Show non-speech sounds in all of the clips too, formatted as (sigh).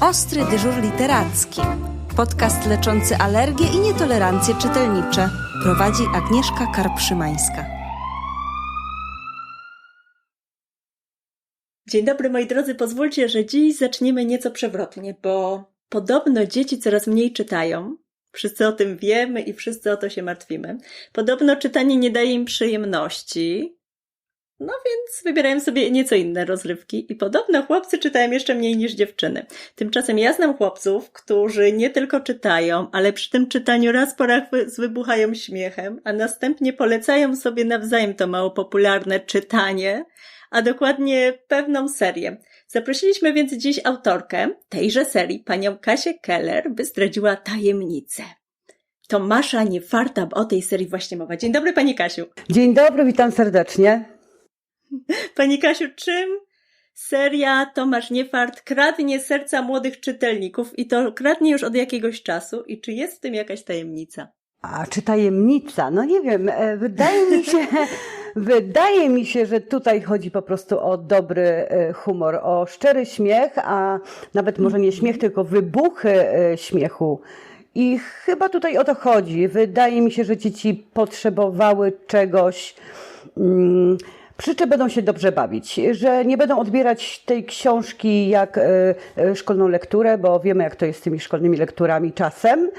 Ostry dyżur literacki. Podcast leczący alergie i nietolerancje czytelnicze. Prowadzi Agnieszka Karpszymańska. Dzień dobry moi drodzy, pozwólcie, że dziś zaczniemy nieco przewrotnie, bo podobno dzieci coraz mniej czytają. Wszyscy o tym wiemy i wszyscy o to się martwimy. Podobno czytanie nie daje im przyjemności. No więc wybierają sobie nieco inne rozrywki i podobno chłopcy czytają jeszcze mniej niż dziewczyny. Tymczasem ja znam chłopców, którzy nie tylko czytają, ale przy tym czytaniu raz po raz wybuchają śmiechem, a następnie polecają sobie nawzajem to mało popularne czytanie, a dokładnie pewną serię. Zaprosiliśmy więc dziś autorkę tejże serii, panią Kasię Keller, by zdradziła tajemnicę. Tomasza Niefarta, bo o tej serii właśnie mowa. Dzień dobry, pani Kasiu. Dzień dobry, witam serdecznie. (laughs) Pani Kasiu, czym seria Tomasz Niefart kradnie serca młodych czytelników i to kradnie już od jakiegoś czasu i czy jest w tym jakaś tajemnica? A czy tajemnica? No nie wiem, e, wydaje mi się, (laughs) wydaje mi się, że tutaj chodzi po prostu o dobry e, humor, o szczery śmiech, a nawet może nie śmiech, tylko wybuchy e, śmiechu. I chyba tutaj o to chodzi. Wydaje mi się, że dzieci potrzebowały czegoś. Mm, przy czym będą się dobrze bawić, że nie będą odbierać tej książki jak e, szkolną lekturę, bo wiemy jak to jest z tymi szkolnymi lekturami czasem,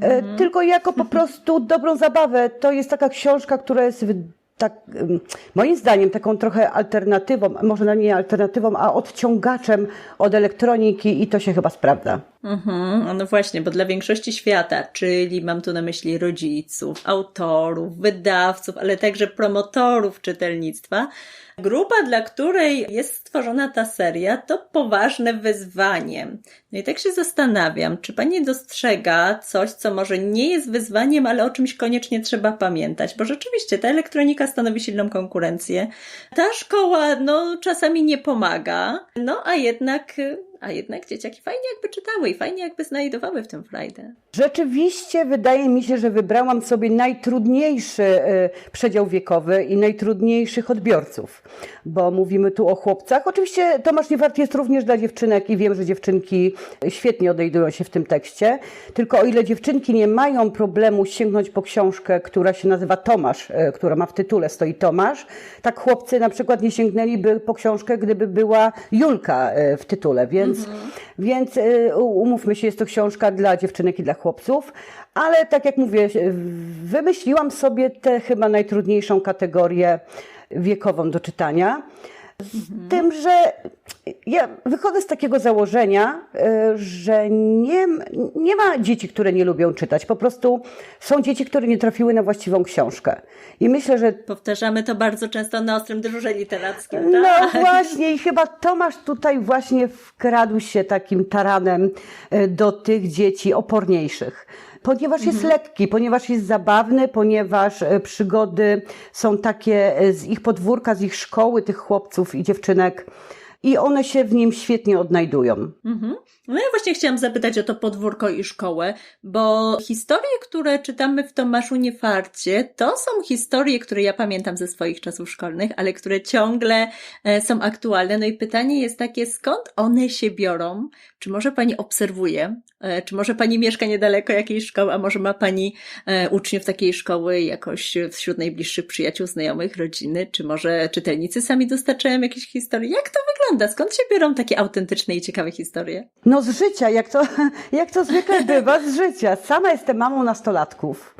e, tylko jako po (laughs) prostu dobrą zabawę. To jest taka książka, która jest tak, moim zdaniem taką trochę alternatywą, może nie alternatywą, a odciągaczem od elektroniki i to się chyba sprawdza. Mhm, no właśnie, bo dla większości świata, czyli mam tu na myśli rodziców, autorów, wydawców, ale także promotorów czytelnictwa, grupa, dla której jest stworzona ta seria, to poważne wyzwanie. No i tak się zastanawiam, czy pani dostrzega coś, co może nie jest wyzwaniem, ale o czymś koniecznie trzeba pamiętać, bo rzeczywiście ta elektronika stanowi silną konkurencję. Ta szkoła, no, czasami nie pomaga, no, a jednak a jednak dzieciaki fajnie jakby czytały i fajnie jakby znajdowały w tym frajdę. Rzeczywiście wydaje mi się, że wybrałam sobie najtrudniejszy e, przedział wiekowy i najtrudniejszych odbiorców, bo mówimy tu o chłopcach. Oczywiście Tomasz Niewart jest również dla dziewczynek i wiem, że dziewczynki świetnie odnajdują się w tym tekście, tylko o ile dziewczynki nie mają problemu sięgnąć po książkę, która się nazywa Tomasz, e, która ma w tytule stoi Tomasz, tak chłopcy na przykład nie sięgnęliby po książkę, gdyby była Julka e, w tytule, więc więc, mhm. więc y, umówmy się, jest to książka dla dziewczynek i dla chłopców, ale tak jak mówię, wymyśliłam sobie tę chyba najtrudniejszą kategorię wiekową do czytania. Z mhm. tym, że ja wychodzę z takiego założenia, e, że nie, nie ma dzieci, które nie lubią czytać. Po prostu są dzieci, które nie trafiły na właściwą książkę. I myślę, że. Powtarzamy to bardzo często na ostrym dyżurze literackim. No tak? No właśnie, i chyba Tomasz tutaj właśnie wkradł się takim taranem e, do tych dzieci oporniejszych ponieważ jest mhm. lekki, ponieważ jest zabawny, ponieważ e, przygody są takie z ich podwórka, z ich szkoły, tych chłopców i dziewczynek i one się w nim świetnie odnajdują. Mhm. No ja właśnie chciałam zapytać o to podwórko i szkołę, bo historie, które czytamy w Tomaszu Niefarcie, to są historie, które ja pamiętam ze swoich czasów szkolnych, ale które ciągle e, są aktualne. No i pytanie jest takie, skąd one się biorą? Czy może Pani obserwuje? E, czy może Pani mieszka niedaleko jakiejś szkoły, a może ma Pani e, uczniów takiej szkoły jakoś wśród najbliższych przyjaciół, znajomych, rodziny? Czy może czytelnicy sami dostarczają jakieś historie? Jak to wygląda? Skąd się biorą takie autentyczne i ciekawe historie? No z życia, jak to, (laughs) jak to zwykle bywa, z życia. Sama jestem mamą nastolatków.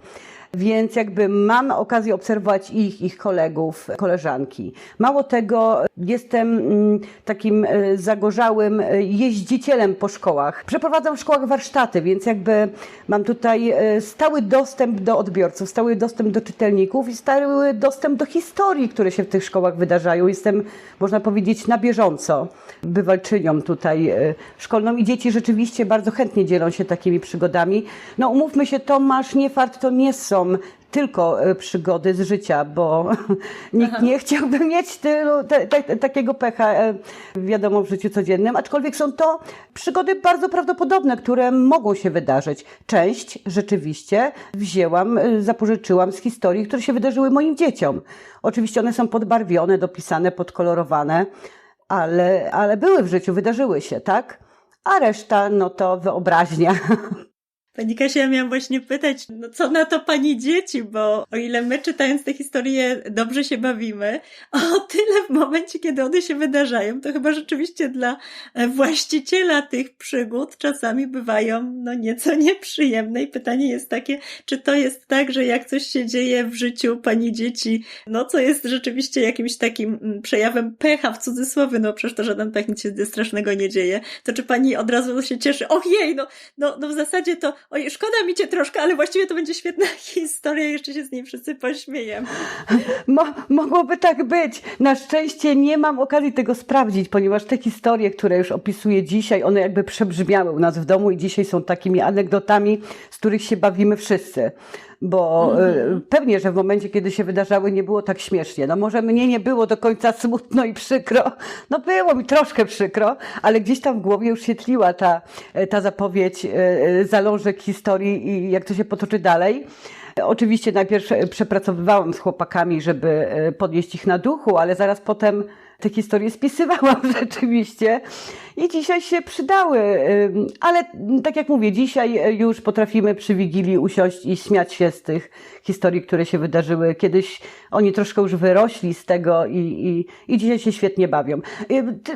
Więc jakby mam okazję obserwować ich, ich kolegów, koleżanki. Mało tego, jestem mm, takim e, zagorzałym e, jeździcielem po szkołach. Przeprowadzam w szkołach warsztaty, więc jakby mam tutaj e, stały dostęp do odbiorców, stały dostęp do czytelników i stały dostęp do historii, które się w tych szkołach wydarzają. Jestem, można powiedzieć, na bieżąco bywalczynią tutaj szkolną i dzieci rzeczywiście bardzo chętnie dzielą się takimi przygodami. No umówmy się, Tomasz, nie fart to nie są tylko e, przygody z życia, bo (laughs) nikt nie chciałby mieć tylu, te, te, takiego pecha, e, wiadomo, w życiu codziennym, aczkolwiek są to przygody bardzo prawdopodobne, które mogą się wydarzyć. Część rzeczywiście wzięłam, e, zapożyczyłam z historii, które się wydarzyły moim dzieciom. Oczywiście one są podbarwione, dopisane, podkolorowane, ale, ale były w życiu, wydarzyły się, tak? a reszta no to wyobraźnia. (laughs) Pani Kasia, ja miałam właśnie pytać, no co na to pani dzieci, bo o ile my czytając te historie dobrze się bawimy, o tyle w momencie, kiedy one się wydarzają, to chyba rzeczywiście dla e, właściciela tych przygód czasami bywają no nieco nieprzyjemne. I pytanie jest takie, czy to jest tak, że jak coś się dzieje w życiu pani dzieci, no co jest rzeczywiście jakimś takim mm, przejawem pecha w cudzysłowie, no przecież to żaden pech nic się strasznego nie dzieje, to czy pani od razu się cieszy, ojej, no, no, no w zasadzie to oj, szkoda mi cię troszkę, ale właściwie to będzie świetna (laughs) historia, jeszcze się z niej wszyscy pośmiejemy. Mo mogłoby tak być. Na szczęście nie mam okazji tego sprawdzić, ponieważ te historie, które już opisuję dzisiaj, one jakby przebrzmiały u nas w domu i dzisiaj są takimi anegdotami, z których się bawimy wszyscy bo mm. pewnie, że w momencie, kiedy się wydarzały, nie było tak śmiesznie. No może mnie nie było do końca (laughs) smutno i przykro. No było mi troszkę przykro, ale gdzieś tam w głowie już się tliła ta, ta zapowiedź, e, zalążek historii i jak to się potoczy dalej. Oczywiście najpierw przepracowywałam z chłopakami, żeby podnieść ich na duchu, ale zaraz potem te historie spisywałam (laughs) rzeczywiście i dzisiaj się przydały. Ale tak jak mówię, dzisiaj już potrafimy przy Wigilii usiąść i śmiać się z tych historii, które się wydarzyły. Kiedyś oni troszkę już wyrośli z tego i, i, i dzisiaj się świetnie bawią.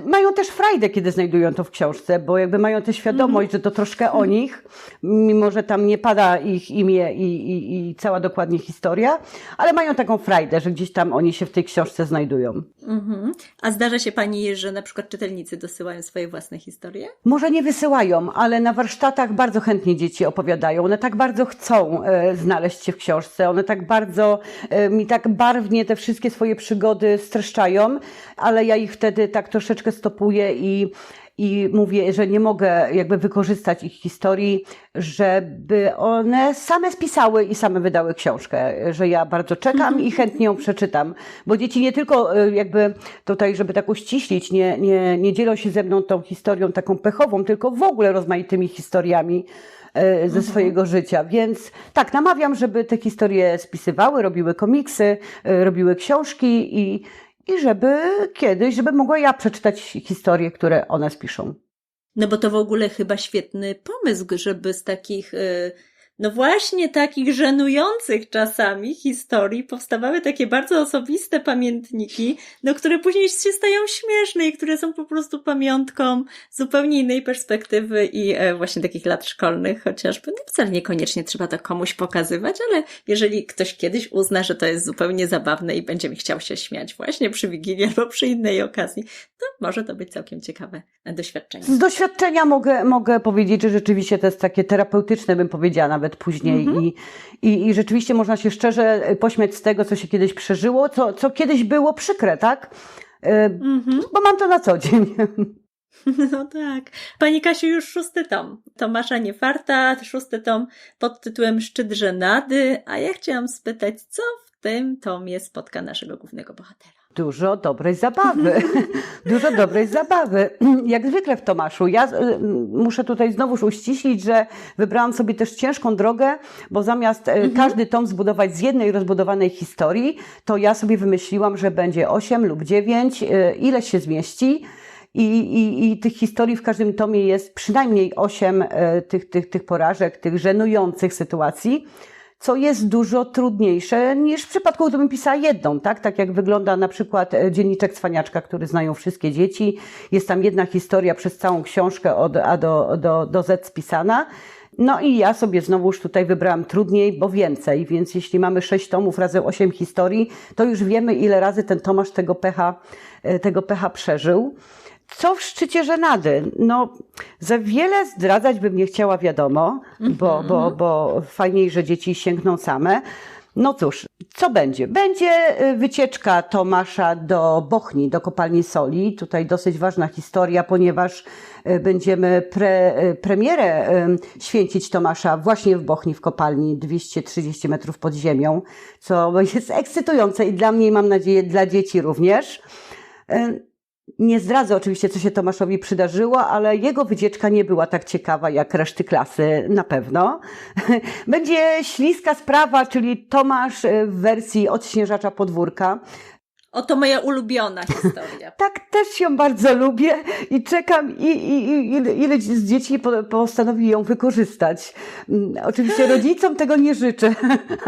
Mają też frajdę, kiedy znajdują to w książce, bo jakby mają tę świadomość, że to troszkę o nich, mimo że tam nie pada ich imię i, i, i cała dokładnie historia, ale mają taką frajdę, że gdzieś tam oni się w tej książce znajdują. Mhm. A zdarza się Pani, że na przykład czytelnicy dosyłają swoje własne historie? Może nie wysyłają, ale na warsztatach bardzo chętnie dzieci opowiadają. One tak bardzo chcą e, znaleźć się w książce, one tak bardzo e, mi tak barwnie te wszystkie swoje przygody streszczają, ale ja ich wtedy tak troszeczkę stopuję i i mówię, że nie mogę jakby wykorzystać ich historii, żeby one same spisały i same wydały książkę, że ja bardzo czekam i chętnie ją przeczytam, bo dzieci nie tylko y, jakby tutaj, żeby tak uściślić, nie, nie, nie dzielą się ze mną tą historią taką pechową, tylko w ogóle rozmaitymi historiami y, ze mhm. swojego życia. Więc tak, namawiam, żeby te historie spisywały, robiły komiksy, y, robiły książki i, i żeby kiedyś, żeby mogła ja przeczytać historie, które one spiszą. No bo to w ogóle chyba świetny pomysł, żeby z takich y, no właśnie takich żenujących czasami historii powstawały takie bardzo osobiste pamiętniki, no które później się stają śmieszne i które są po prostu pamiątką zupełnie innej perspektywy i e, właśnie takich lat szkolnych chociażby. No wcale niekoniecznie trzeba to komuś pokazywać, ale jeżeli ktoś kiedyś uzna, że to jest zupełnie zabawne i będzie mi chciał się śmiać właśnie przy Wigilii albo przy innej okazji, to może to być całkiem ciekawe doświadczenie. Z doświadczenia mogę, mogę powiedzieć, że rzeczywiście to jest takie terapeutyczne, bym powiedziała nawet nawet później. Mhm. I, i, I rzeczywiście można się szczerze pośmiać z tego, co się kiedyś przeżyło, co, co kiedyś było przykre, tak? E, mhm. Bo mam to na co dzień. (laughs) No tak. Pani Kasiu, już szósty tom. Tomasza Niefarta, szósty tom pod tytułem Szczyt Żenady. A ja chciałam spytać, co w tym tomie spotka naszego głównego bohatera? Dużo dobrej zabawy. (laughs) Dużo dobrej zabawy. Jak zwykle w Tomaszu. Ja y, muszę tutaj znowuż uściślić, że wybrałam sobie też ciężką drogę, bo zamiast y, mhm. każdy tom zbudować z jednej rozbudowanej historii, to ja sobie wymyśliłam, że będzie osiem lub dziewięć, y, ile się zmieści. I, i, I tych historii w każdym tomie jest przynajmniej osiem tych, tych, tych porażek, tych żenujących sytuacji co jest dużo trudniejsze niż w przypadku, gdybym pisała jedną, tak? Tak jak wygląda na przykład e, dzienniczek Cwaniaczka, który znają wszystkie dzieci. Jest tam jedna historia przez całą książkę od A do, do, do Z spisana. No i ja sobie znowuż tutaj wybrałam trudniej, bo więcej, więc jeśli mamy sześć tomów razy osiem historii, to już wiemy, ile razy ten Tomasz tego pecha, e, tego pecha przeżył. Co w szczycie żenady? No, za wiele zdradzać bym nie chciała, wiadomo, bo, bo, mhm. bo fajniej, że dzieci sięgną same. No cóż, co będzie? Będzie y, wycieczka Tomasza do Bochni, do kopalni soli. Tutaj dosyć ważna historia, ponieważ y, będziemy pre, y, premierę święcić Tomasza właśnie w Bochni, w kopalni 230 metrów pod ziemią, co (laughs) jest ekscytujące i dla mnie, mam nadzieję, dla dzieci również. Nie zdradzę oczywiście, co się Tomaszowi przydarzyło, ale jego wycieczka nie była tak ciekawa jak reszty klasy, na pewno. (laughs) Będzie śliska sprawa, czyli Tomasz w wersji odśnieżacza podwórka. Oto moja ulubiona historia. (laughs) Tak, też ją bardzo lubię i czekam, i, i, i ile, ile z dzieci po- postanowi ją wykorzystać. Mm, Oczywiście (laughs) rodzicom tego nie życzę,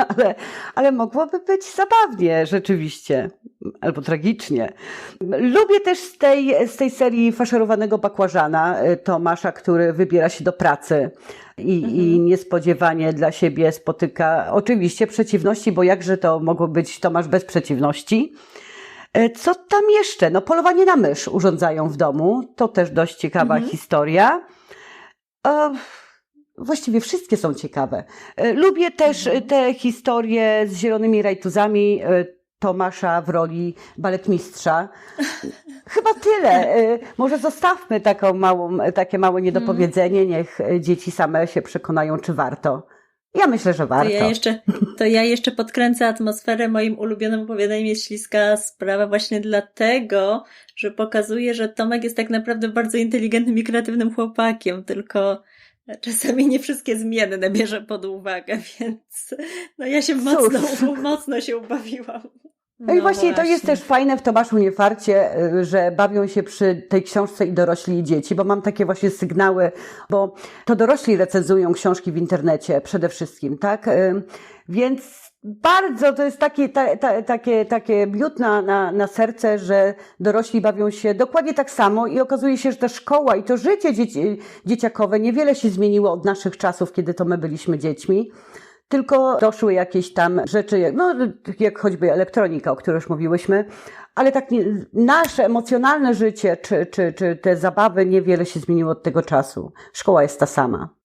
ale, ale mogłoby być zabawnie rzeczywiście, albo tragicznie. Lubię też z tej, z tej serii faszerowanego bakłażana y, Tomasza, który wybiera się do pracy. I, I niespodziewanie dla siebie spotyka oczywiście przeciwności, bo jakże to mogło być Tomasz bez przeciwności. E, Co tam jeszcze? No, polowanie na mysz urządzają w domu. To też dość ciekawa Mhm. historia. E, właściwie wszystkie są ciekawe. E, lubię też e, te historie z zielonymi rajtuzami e, Tomasza w roli baletmistrza. Chyba tyle. E, Może zostawmy taką małą, takie małe niedopowiedzenie. Niech e, dzieci same się przekonają, czy warto. Ja myślę, że To warto. ja, jeszcze, to ja jeszcze podkręcę atmosferę. Moim ulubionym opowiadaniem jest śliska sprawa właśnie dlatego, że pokazuje, że Tomek jest tak naprawdę bardzo inteligentnym i kreatywnym chłopakiem, tylko czasami nie wszystkie zmienne bierze pod uwagę, (laughs) więc no ja się mocno, mocno się ubawiłam. No i właśnie, to jest też fajne w Tomaszu Niefarcie, y, że bawią się przy tej książce i dorośli i dzieci, bo mam takie właśnie sygnały, bo to dorośli recenzują książki w internecie przede wszystkim, tak? Y, Więc bardzo to jest takie, ta, ta, takie, takie miód na, na, na serce, że dorośli bawią się dokładnie tak samo i okazuje się, że ta szkoła i to życie dzieci, dzieciakowe niewiele się zmieniło od naszych czasów, kiedy to my byliśmy dziećmi. Tylko doszły jakieś tam rzeczy, no, jak choćby elektronika, o której już mówiłyśmy, ale tak nie, nasze emocjonalne życie, czy, czy, czy te zabawy niewiele się zmieniło od tego czasu. Szkoła jest ta sama.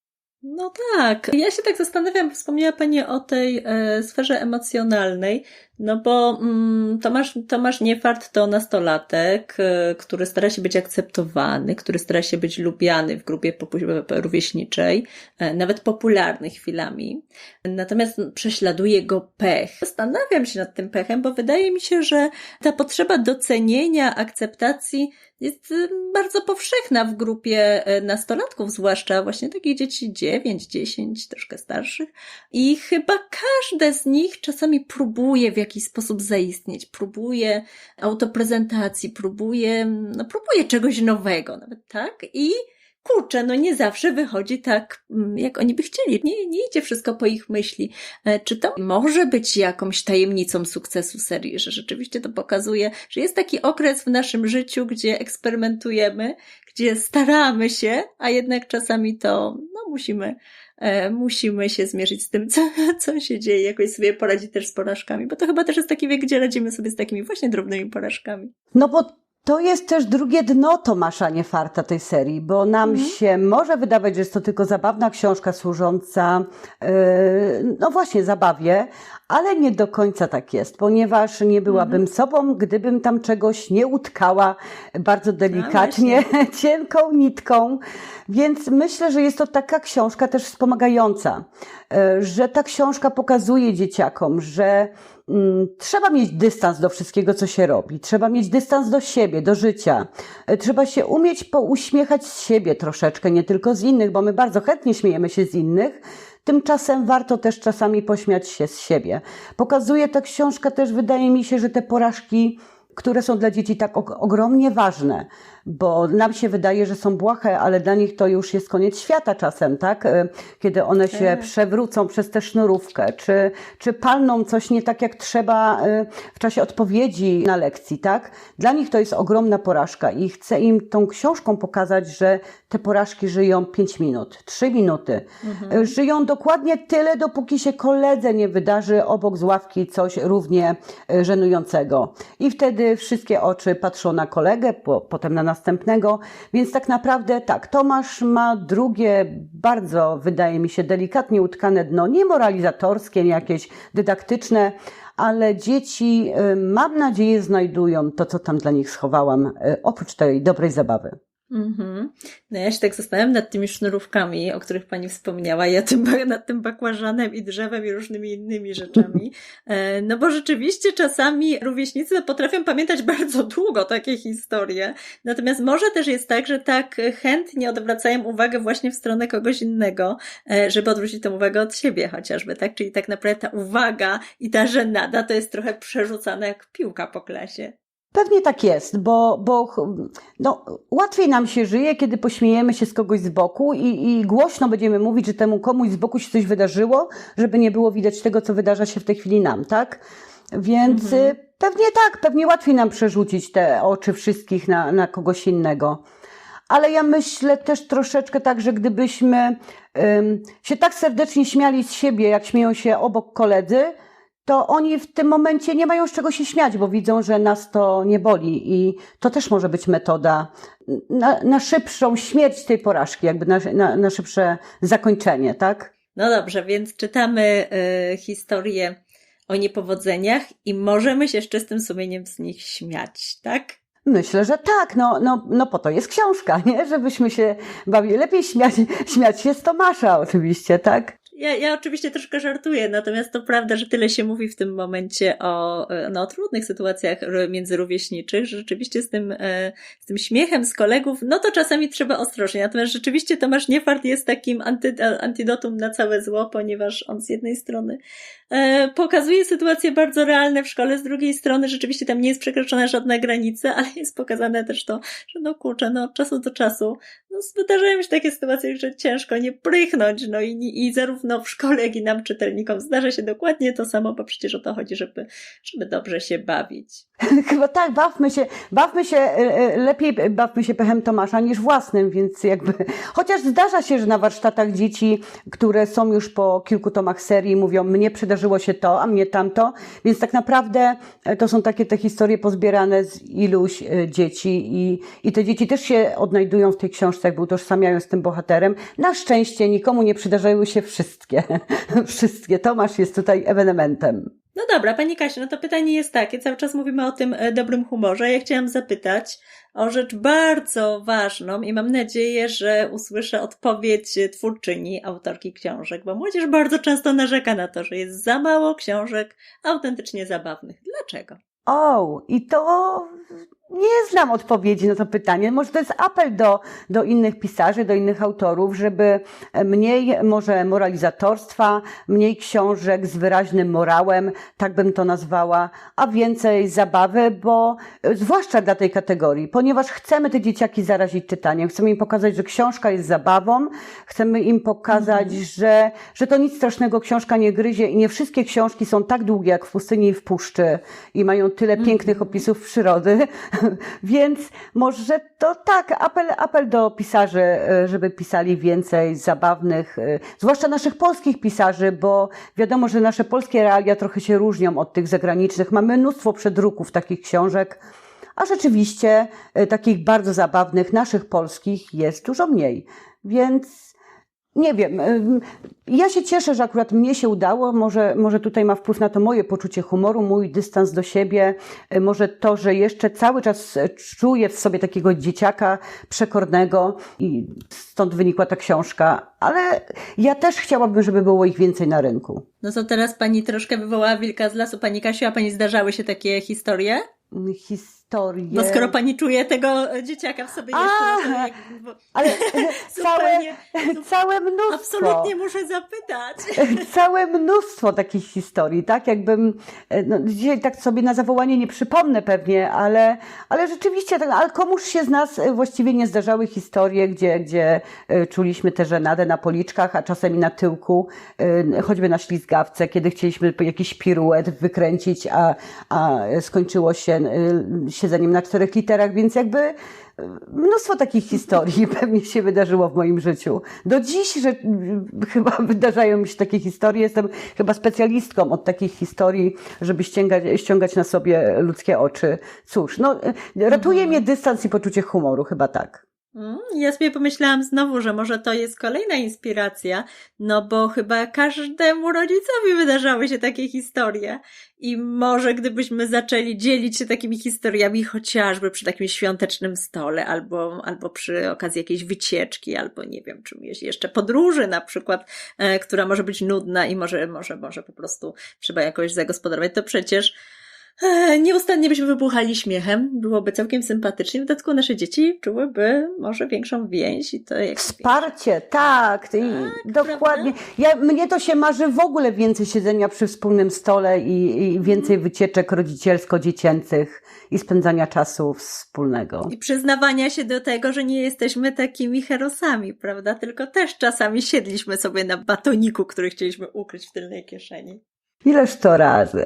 No tak. Ja się tak zastanawiam, wspomniała Pani o tej e, sferze emocjonalnej, no bo mm, Tomasz, Tomasz Niefart to nastolatek, e, który stara się być akceptowany, który stara się być lubiany w grupie rówieśniczej, e, nawet popularny chwilami. Natomiast prześladuje go pech. Zastanawiam się nad tym pechem, bo wydaje mi się, że ta potrzeba docenienia, akceptacji jest y, bardzo powszechna w grupie y, nastolatków, zwłaszcza właśnie takich dzieci 9, 10, troszkę starszych. I chyba każde z nich czasami próbuje w jakiś sposób zaistnieć, próbuje autoprezentacji, próbuje, no próbuje czegoś nowego nawet, tak? I kurczę, no nie zawsze wychodzi tak, mm, jak oni by chcieli. Nie, nie idzie wszystko po ich myśli. E, Czy to może być jakąś tajemnicą sukcesu serii, że rzeczywiście to pokazuje, że jest taki okres w naszym życiu, gdzie eksperymentujemy, gdzie staramy się, a jednak czasami to, no musimy, e, musimy się zmierzyć z tym, (laughs) co, co się dzieje, jakoś sobie poradzić też z porażkami, bo to chyba też jest taki wiek, gdzie radzimy sobie z takimi właśnie drobnymi porażkami. No bo to jest też drugie dno Tomasza Niefarta tej serii, bo nam Mhm. się może wydawać, że jest to tylko zabawna książka służąca, yy, no właśnie, zabawie, ale nie do końca tak jest, ponieważ nie byłabym Mhm. sobą, gdybym tam czegoś nie utkała bardzo delikatnie, (laughs) cienką nitką. Więc myślę, że jest to taka książka też wspomagająca, yy, że ta książka pokazuje dzieciakom, że trzeba mieć dystans do wszystkiego, co się robi. Trzeba mieć dystans do siebie, do życia. E, Trzeba się umieć pouśmiechać z siebie troszeczkę, nie tylko z innych, bo my bardzo chętnie śmiejemy się z innych. Tymczasem warto też czasami pośmiać się z siebie. Pokazuje ta książka też, wydaje mi się, że te porażki, które są dla dzieci tak og- ogromnie ważne, bo nam się wydaje, że są błahe, ale dla nich to już jest koniec świata czasem, tak? E, Kiedy one się Tak. przewrócą przez tę sznurówkę, czy, czy palną coś nie tak, jak trzeba e, w czasie odpowiedzi na lekcji, tak? Dla nich to jest ogromna porażka i chcę im tą książką pokazać, że te porażki żyją 5 minut, 3 minuty. E, Żyją dokładnie tyle, dopóki się koledze nie wydarzy obok z ławki coś równie żenującego. I wtedy wszystkie oczy patrzą na kolegę, po, potem na następnego. Więc tak naprawdę tak, Tomasz ma drugie, bardzo wydaje mi się delikatnie utkane dno, nie moralizatorskie, nie jakieś dydaktyczne, ale dzieci, y, mam nadzieję, znajdują to, co tam dla nich schowałam, y, oprócz tej dobrej zabawy. Mhm. No ja się tak zastanawiam nad tymi sznurówkami, o których Pani wspomniała, ja tym, nad tym bakłażanem i drzewem i różnymi innymi rzeczami. (laughs) E, no bo rzeczywiście czasami rówieśnicy potrafią pamiętać bardzo długo takie historie. Natomiast może też jest tak, że tak chętnie odwracają uwagę właśnie w stronę kogoś innego, e, żeby odwrócić tę uwagę od siebie chociażby, tak? Czyli tak naprawdę ta uwaga i ta żenada to jest trochę przerzucane jak piłka po klasie. Pewnie tak jest, bo, bo no, łatwiej nam się żyje, kiedy pośmiejemy się z kogoś z boku i, i głośno będziemy mówić, że temu komuś z boku się coś wydarzyło, żeby nie było widać tego, co wydarza się w tej chwili nam, tak? Więc mhm. Y, pewnie tak, pewnie łatwiej nam przerzucić te oczy wszystkich na, na kogoś innego. Ale ja myślę też troszeczkę tak, że gdybyśmy um, się tak serdecznie śmiali z siebie, jak śmieją się obok koledzy, to oni w tym momencie nie mają z czego się śmiać, bo widzą, że nas to nie boli i to też może być metoda na, na szybszą śmierć tej porażki, jakby na, na, na szybsze zakończenie, tak? No dobrze, więc czytamy y, historię o niepowodzeniach i możemy się z czystym sumieniem z nich śmiać, tak? Myślę, że tak. No, no, no po to jest książka, (laughs) nie? Żebyśmy się bawili. Lepiej śmiać, śmiać się z Tomasza oczywiście, tak? Ja, ja oczywiście troszkę żartuję, natomiast to prawda, że tyle się mówi w tym momencie o, no, o trudnych sytuacjach międzyrówieśniczych, że rzeczywiście z tym, e, z tym śmiechem z kolegów, no to czasami trzeba ostrożnie. Natomiast rzeczywiście Tomasz Niefart jest takim anty, antidotum na całe zło, ponieważ on z jednej strony pokazuje sytuacje bardzo realne w szkole, z drugiej strony rzeczywiście tam nie jest przekroczona żadna granica, ale jest pokazane też to, że no kurczę, no od czasu do czasu no, wydarzają się takie sytuacje, że ciężko nie prychnąć, no i, i zarówno w szkole, jak i nam czytelnikom zdarza się dokładnie to samo, bo przecież o to chodzi, żeby, żeby dobrze się bawić. (laughs) Chyba tak, bawmy się, bawmy się, e, e, lepiej bawmy się pechem Tomasza niż własnym, więc jakby, chociaż zdarza się, że na warsztatach dzieci, które są już po kilku tomach serii, mówią, mnie przydarzyło się to, a mnie tamto, więc tak naprawdę e, to są takie te historie pozbierane z iluś dzieci i, i te dzieci też się odnajdują w tej książce, jakby utożsamiają z tym bohaterem. Na szczęście nikomu nie przydarzały się wszystkie, (laughs) wszystkie. Tomasz jest tutaj ewenementem. No dobra, Pani Kasiu, no to pytanie jest takie, cały czas mówimy o tym e, dobrym humorze. Ja chciałam zapytać o rzecz bardzo ważną i mam nadzieję, że usłyszę odpowiedź twórczyni, autorki książek, bo młodzież bardzo często narzeka na to, że jest za mało książek autentycznie zabawnych. Dlaczego? O, i to nie znam odpowiedzi na to pytanie. Może to jest apel do, do innych pisarzy, do innych autorów, żeby mniej może moralizatorstwa, mniej książek z wyraźnym morałem, tak bym to nazwała, a więcej zabawy, bo zwłaszcza dla tej kategorii, ponieważ chcemy te dzieciaki zarazić czytaniem, chcemy im pokazać, że książka jest zabawą, chcemy im pokazać, mhm. że, że to nic strasznego książka nie gryzie i nie wszystkie książki są tak długie jak w pustyni i w puszczy i mają tyle mhm. pięknych opisów przyrody, (laughs) Więc może to tak, apel, apel do pisarzy, e, żeby pisali więcej zabawnych, e, zwłaszcza naszych polskich pisarzy, bo wiadomo, że nasze polskie realia trochę się różnią od tych zagranicznych. Mamy mnóstwo przedruków takich książek, a rzeczywiście e, takich bardzo zabawnych, naszych polskich jest dużo mniej. Więc nie wiem. Ja się cieszę, że akurat mnie się udało. Może, może tutaj ma wpływ na to moje poczucie humoru, mój dystans do siebie. E, może to, że jeszcze cały czas czuję w sobie takiego dzieciaka przekornego i stąd wynikła ta książka. Ale ja też chciałabym, żeby było ich więcej na rynku. No to teraz pani troszkę wywołała wilka z lasu, pani Kasiu, a pani zdarzały się takie historie? His historię. No skoro pani czuje tego dzieciaka w sobie jeszcze, no jak, ale (laughs) całe, całe mnóstwo. Absolutnie muszę zapytać. (laughs) Całe mnóstwo takich historii, tak? Jakbym, e, no, dzisiaj tak sobie na zawołanie nie przypomnę pewnie, ale, ale rzeczywiście, tak, ale komuż się z nas e, właściwie nie zdarzały historie, gdzie, gdzie e, czuliśmy tę żenadę na policzkach, a czasem i na tyłku, choćby na ślizgawce, kiedy chcieliśmy jakiś piruet wykręcić, a, a skończyło się siedzeniem na czterech literach, więc jakby e, mnóstwo takich historii (laughs) pewnie się wydarzyło w moim życiu. Do dziś że, chyba (laughs) wydarzają mi się takie historie. Jestem chyba specjalistką od takich historii, żeby ściągać, ściągać na sobie ludzkie oczy. Cóż, no, ratuje mhm. mnie dystans i poczucie humoru, chyba tak. Mm, Ja sobie pomyślałam znowu, że może to jest kolejna inspiracja, no bo chyba każdemu rodzicowi wydarzały się takie historie. I może gdybyśmy zaczęli dzielić się takimi historiami chociażby przy takim świątecznym stole, albo, albo przy okazji jakiejś wycieczki, albo nie wiem, czymś jeszcze podróży na przykład, e, która może być nudna i może, może, może po prostu trzeba jakoś zagospodarować, to przecież Nieustannie byśmy wybuchali śmiechem, byłoby całkiem sympatycznie. W dodatku nasze dzieci czułyby może większą więź i to jak Wsparcie, tak, i dokładnie. Ja, mnie to się marzy w ogóle więcej siedzenia przy wspólnym stole i, i więcej wycieczek rodzicielsko-dziecięcych i spędzania czasu wspólnego. I przyznawania się do tego, że nie jesteśmy takimi herosami, prawda? Tylko też czasami siedliśmy sobie na batoniku, który chcieliśmy ukryć w tylnej kieszeni. Ileż to razy.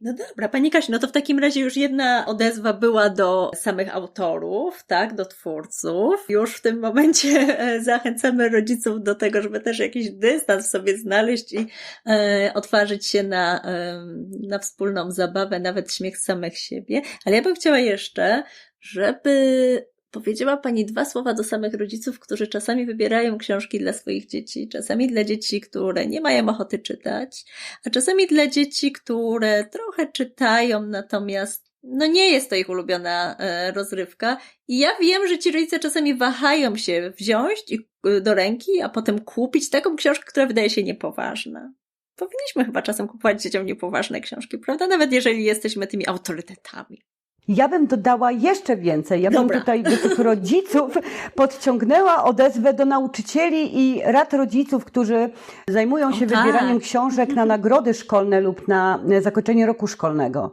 No dobra, Pani Kasiu, no to w takim razie już jedna odezwa była do samych autorów, tak, do twórców. Już w tym momencie e, zachęcamy rodziców do tego, żeby też jakiś dystans sobie znaleźć i e, otworzyć się na, e, na wspólną zabawę, nawet śmiech samych siebie. Ale ja bym chciała jeszcze, żeby Powiedziała Pani dwa słowa do samych rodziców, którzy czasami wybierają książki dla swoich dzieci, czasami dla dzieci, które nie mają ochoty czytać, a czasami dla dzieci, które trochę czytają, natomiast no nie jest to ich ulubiona e, rozrywka. I ja wiem, że ci rodzice czasami wahają się wziąć e, do ręki, a potem kupić taką książkę, która wydaje się niepoważna. Powinniśmy chyba czasem kupować dzieciom niepoważne książki, prawda? Nawet jeżeli jesteśmy tymi autorytetami. Ja bym dodała jeszcze więcej. Ja Dobra. bym tutaj do tych rodziców podciągnęła odezwę do nauczycieli i rad rodziców, którzy zajmują się O, tak. wybieraniem książek na nagrody szkolne lub na zakończenie roku szkolnego.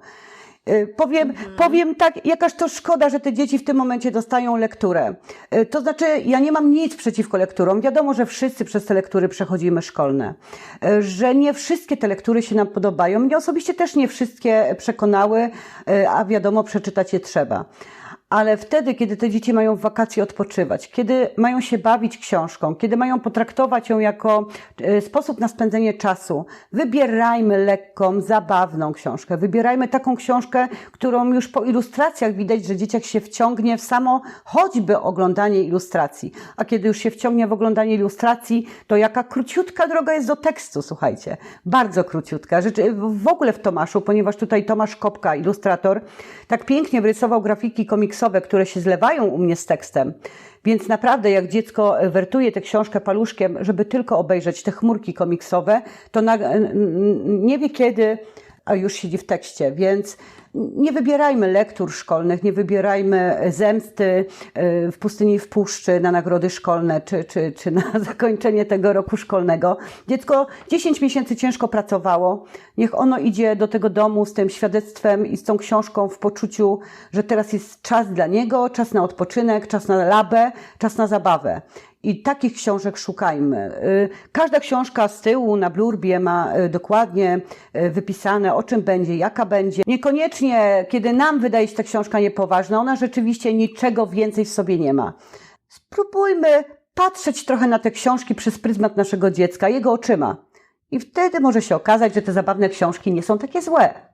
Y, Powiem, powiem tak, jakaż to szkoda, że te dzieci w tym momencie dostają lekturę. Y, To znaczy, ja nie mam nic przeciwko lekturom. Wiadomo, że wszyscy przez te lektury przechodzimy szkolne. Y, Że nie wszystkie te lektury się nam podobają. Mnie osobiście też nie wszystkie przekonały, a wiadomo, przeczytać je trzeba. Ale wtedy, kiedy te dzieci mają w wakacje odpoczywać, kiedy mają się bawić książką, kiedy mają potraktować ją jako e, sposób na spędzenie czasu, wybierajmy lekką, zabawną książkę. Wybierajmy taką książkę, którą już po ilustracjach widać, że dzieciak się wciągnie w samo choćby oglądanie ilustracji. A kiedy już się wciągnie w oglądanie ilustracji, to jaka króciutka droga jest do tekstu, słuchajcie. Bardzo króciutka. Rzeczy, w ogóle w Tomaszu, ponieważ tutaj Tomasz Kopka, ilustrator, tak pięknie wyrysował grafiki komiksowe, które się zlewają u mnie z tekstem. Więc naprawdę, jak dziecko wertuje tę książkę paluszkiem, żeby tylko obejrzeć te chmurki komiksowe, to na, nie wie kiedy, a już siedzi w tekście. Więc nie wybierajmy lektur szkolnych, nie wybierajmy zemsty y, w pustyni w puszczy na nagrody szkolne, czy, czy, czy na (laughs) zakończenie tego roku szkolnego. Dziecko 10 miesięcy ciężko pracowało. Niech ono idzie do tego domu z tym świadectwem i z tą książką w poczuciu, że teraz jest czas dla niego, czas na odpoczynek, czas na labę, czas na zabawę. I takich książek szukajmy. Y, Każda książka z tyłu na blurbie ma y, dokładnie y, wypisane, o czym będzie, jaka będzie. Niekoniecznie, kiedy nam wydaje się ta książka niepoważna, ona rzeczywiście niczego więcej w sobie nie ma. Spróbujmy patrzeć trochę na te książki przez pryzmat naszego dziecka, jego oczyma. I wtedy może się okazać, że te zabawne książki nie są takie złe.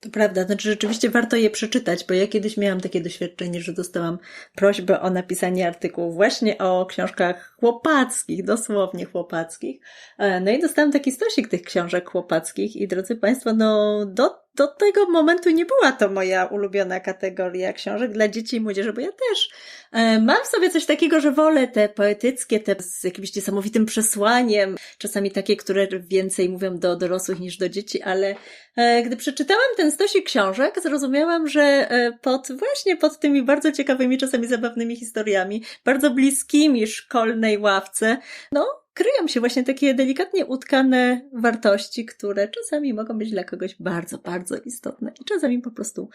To prawda, znaczy rzeczywiście warto je przeczytać, bo ja kiedyś miałam takie doświadczenie, że dostałam prośbę o napisanie artykułu właśnie o książkach chłopackich, dosłownie chłopackich. E, No i dostałam taki stosik tych książek chłopackich i drodzy Państwo, no do, do tego momentu nie była to moja ulubiona kategoria książek dla dzieci i młodzieży, bo ja też mam w sobie coś takiego, że wolę te poetyckie, te z jakimś niesamowitym przesłaniem, czasami takie, które więcej mówią do dorosłych niż do dzieci, ale e, gdy przeczytałam ten stosik książek, zrozumiałam, że e, pod właśnie pod tymi bardzo ciekawymi, czasami zabawnymi historiami, bardzo bliskimi szkolnej ławce, no, kryją się właśnie takie delikatnie utkane wartości, które czasami mogą być dla kogoś bardzo, bardzo istotne i czasami po prostu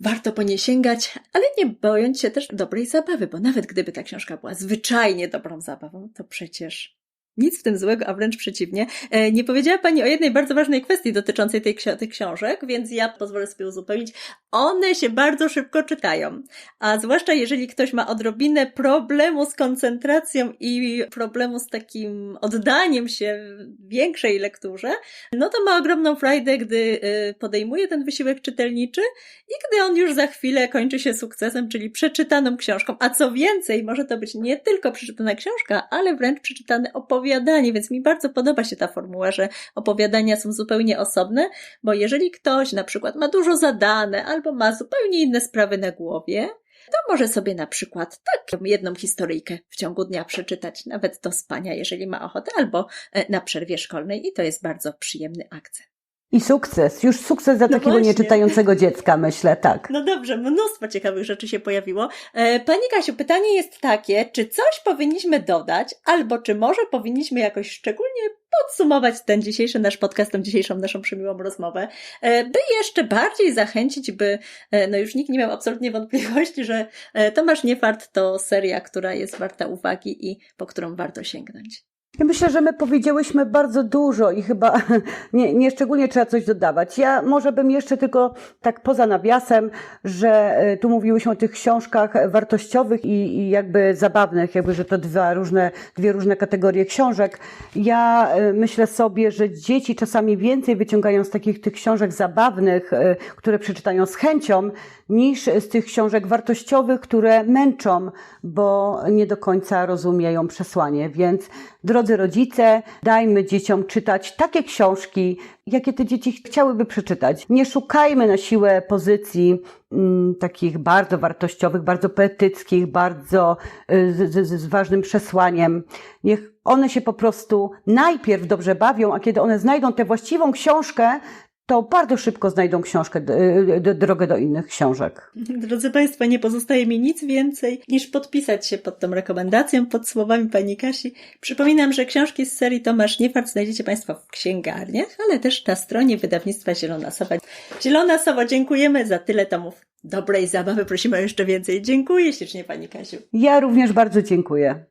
warto po nie sięgać, ale nie bojąc się też dobrej zabawy, bo nawet gdyby ta książka była zwyczajnie dobrą zabawą, to przecież Nic w tym złego, a wręcz przeciwnie. E, Nie powiedziała Pani o jednej bardzo ważnej kwestii dotyczącej tej, ksio- tych książek, więc ja pozwolę sobie uzupełnić. One się bardzo szybko czytają, a zwłaszcza jeżeli ktoś ma odrobinę problemu z koncentracją i problemu z takim oddaniem się większej lekturze, no to ma ogromną frajdę, gdy y, podejmuje ten wysiłek czytelniczy i gdy on już za chwilę kończy się sukcesem, czyli przeczytaną książką. A co więcej, może to być nie tylko przeczytana książka, ale wręcz przeczytane opowiadanie, więc mi bardzo podoba się ta formuła, że opowiadania są zupełnie osobne, bo jeżeli ktoś na przykład ma dużo zadane albo ma zupełnie inne sprawy na głowie, to może sobie na przykład tak jedną historyjkę w ciągu dnia przeczytać, nawet do spania, jeżeli ma ochotę, albo e, na przerwie szkolnej i to jest bardzo przyjemny akcent. I sukces, już sukces za No takiego właśnie. nieczytającego dziecka, myślę, tak. No dobrze, mnóstwo ciekawych rzeczy się pojawiło. E, Pani Kasiu, pytanie jest takie, czy coś powinniśmy dodać, albo czy może powinniśmy jakoś szczególnie podsumować ten dzisiejszy nasz podcast, tą dzisiejszą naszą przemiłą rozmowę, e, by jeszcze bardziej zachęcić, by, e, no już nikt nie miał absolutnie wątpliwości, że Tomasz Niefart to seria, która jest warta uwagi i po którą warto sięgnąć. Myślę, że my powiedziałyśmy bardzo dużo i chyba (laughs) nie, nie szczególnie trzeba coś dodawać. Ja może bym jeszcze tylko tak poza nawiasem, że e, tu mówiłyśmy o tych książkach wartościowych i, i jakby zabawnych, jakby, że to dwa różne, dwie różne kategorie książek. Ja e, myślę sobie, że dzieci czasami więcej wyciągają z takich tych książek zabawnych, e, które przeczytają z chęcią, niż z tych książek wartościowych, które męczą, bo nie do końca rozumieją przesłanie. Więc drodzy rodzice, dajmy dzieciom czytać takie książki, jakie te dzieci chciałyby przeczytać. Nie szukajmy na siłę pozycji mm, takich bardzo wartościowych, bardzo poetyckich, bardzo y, z, z, z ważnym przesłaniem. Niech one się po prostu najpierw dobrze bawią, a kiedy one znajdą tę właściwą książkę, to bardzo szybko znajdą książkę, y, drogę do innych książek. Drodzy Państwo, nie pozostaje mi nic więcej niż podpisać się pod tą rekomendacją, pod słowami Pani Kasi. Przypominam, że książki z serii Tomasz Niefart znajdziecie Państwo w księgarniach, ale też na stronie wydawnictwa Zielona Sowa. Zielona Sowa, dziękujemy za tyle tomów dobrej zabawy. Prosimy o jeszcze więcej. Dziękuję ślicznie Pani Kasiu. Ja również bardzo dziękuję.